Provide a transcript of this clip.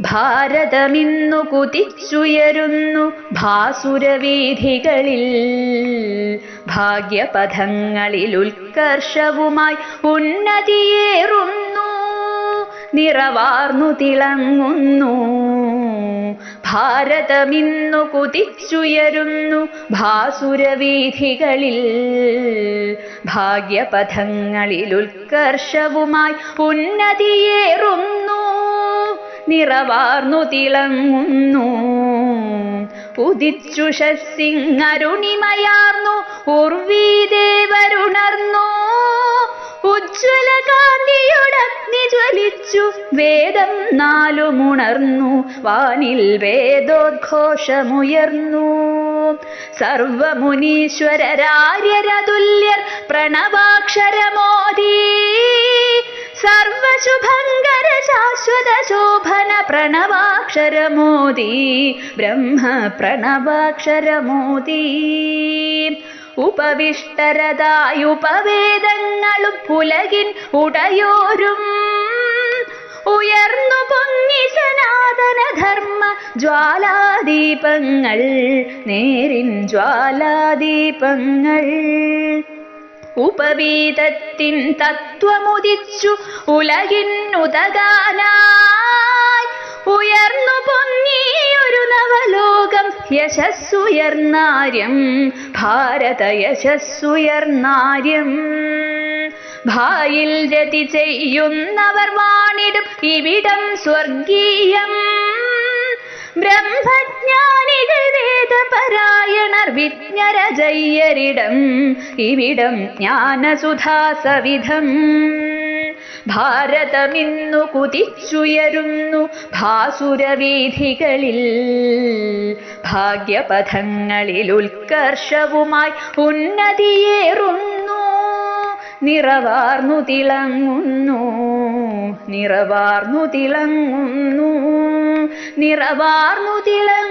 ഭാരതമിന്നു കുതിച്ചുയരുന്നു ഭാസുരവീഥികളിൽ. ഭാഗ്യപഥങ്ങളിൽ ഉത്കർഷവുമായി ഉന്നതിയേറുന്നു നിറവാർന്നു തിളങ്ങുന്നു. ഭാരതമിന്നു കുതിച്ചുയരുന്നു ഭാസുരവീഥികളിൽ. ഭാഗ്യപഥങ്ങളിൽ ഉത്കർഷവുമായി ഉന്നതിയേറുന്നു നിറവാർന്നു തിളങ്ങുന്നു. ഉദിച്ചു ശസിങ്ങരുണിമയാർന്നു ഉർവീദേവരുണർന്നു ഉജ്ജ്വല കാന്തിയുടഗ്നി ജ്വലിച്ചു വേദം നാലുമുണർന്നു വാനിൽ വേദോദ്ഘോഷമുയർന്നു. സർവമുനീശ്വരരാര്യരതുല്യർ പ്രണവാക്ഷരമോദീ. ശോഭന പ്രണവാക്ഷരമോദി. ബ്രഹ്മ പ്രണവാക്ഷരമോദി. ഉപവിഷ്ടരതായുപവേദങ്ങളും പുലകിൻ ഉടയോരും. ഉയർന്നു പൊങ്ങി സനാതനധർമ്മ ജ്വാലാദീപങ്ങൾ. നേരിൻ ജ്വാലാദീപങ്ങൾ. ഉപവീതത്തിൻ തത്വമുദിച്ചു ഉലകിന്നുതകാനായി യശസ്സുയർന്നാര്യം ഭാരത യശസ്സുയർന്നാര്യം. ഭായിൽ രതി ചെയ്യുന്നവർ വാണിടും ഇവിടം സ്വർഗീയം. ബ്രഹ്മജ്ഞാനികൾ വേദപരായണർ വിജ്ഞരജയ്യരിടം ഇവിടം ജ്ഞാനസുധാസവിധം. ഭാരതമിന്നു കുതിച്ചുയരുന്നു ഭാസുരവീഥികളിൽ. ഭാഗ്യപഥങ്ങളിൽ ഉത്കർഷവുമായി ഉന്നതിയേറുന്നു. നിറവാർന്നു തിളങ്ങുന്നു. നിറവാർന്നു തിളങ്ങുന്നു. നിറവാർന്നു തിളങ്ങുന്നു.